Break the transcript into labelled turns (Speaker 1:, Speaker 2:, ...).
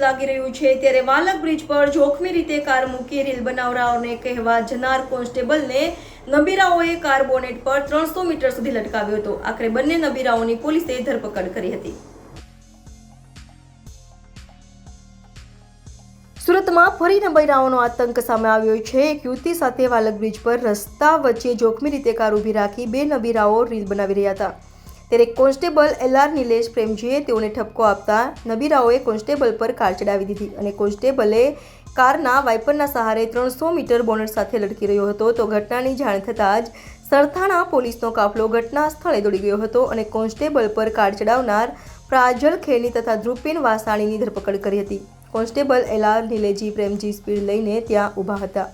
Speaker 1: લાગી રહ્યું છે. ત્યારે વાલક બ્રિજ પર જોખમી રીતે કાર મૂકી રીલ બનાવરાઓને કહેવા જનાર કોન્સ્ટેબલને નબીરાઓએ કાર બોનેટ પર ત્રણસો મીટર સુધી લટકાવ્યો હતો. આખરે બંને નબીરાઓની પોલીસે ધરપકડ કરી હતી. સુરતમાં ફરી નબૈરાઓનો આતંક સામે આવ્યો છે. એક યુવતી સાથે વાલક બ્રિજ પર રસ્તા વચ્ચે જોખમી રીતે કાર ઊભી રાખી બે નબીરાઓ રીલ બનાવી રહ્યા હતા. ત્યારે કોન્સ્ટેબલ એલ આર નિલેશ પ્રેમજીએ તેઓને ઠપકો આપતા નબીરાઓએ કોન્સ્ટેબલ પર કાર ચડાવી દીધી અને કોન્સ્ટેબલે કારના વાઇપરના સહારે ત્રણસો મીટર બોનટ સાથે લટકી રહ્યો હતો. તો ઘટનાની જાણ થતાં જ સરથાણા પોલીસનો કાફલો ઘટના સ્થળે દોડી ગયો હતો અને કોન્સ્ટેબલ પર કાર ચડાવનાર પ્રાજલ ખેરની તથા ધ્રુપેન વાસાણીની ધરપકડ કરી હતી. કોન્સ્ટેબલ એલ આર નિલેજી પ્રેમજી સ્પીડ લઈને ત્યાં ઊભા હતા.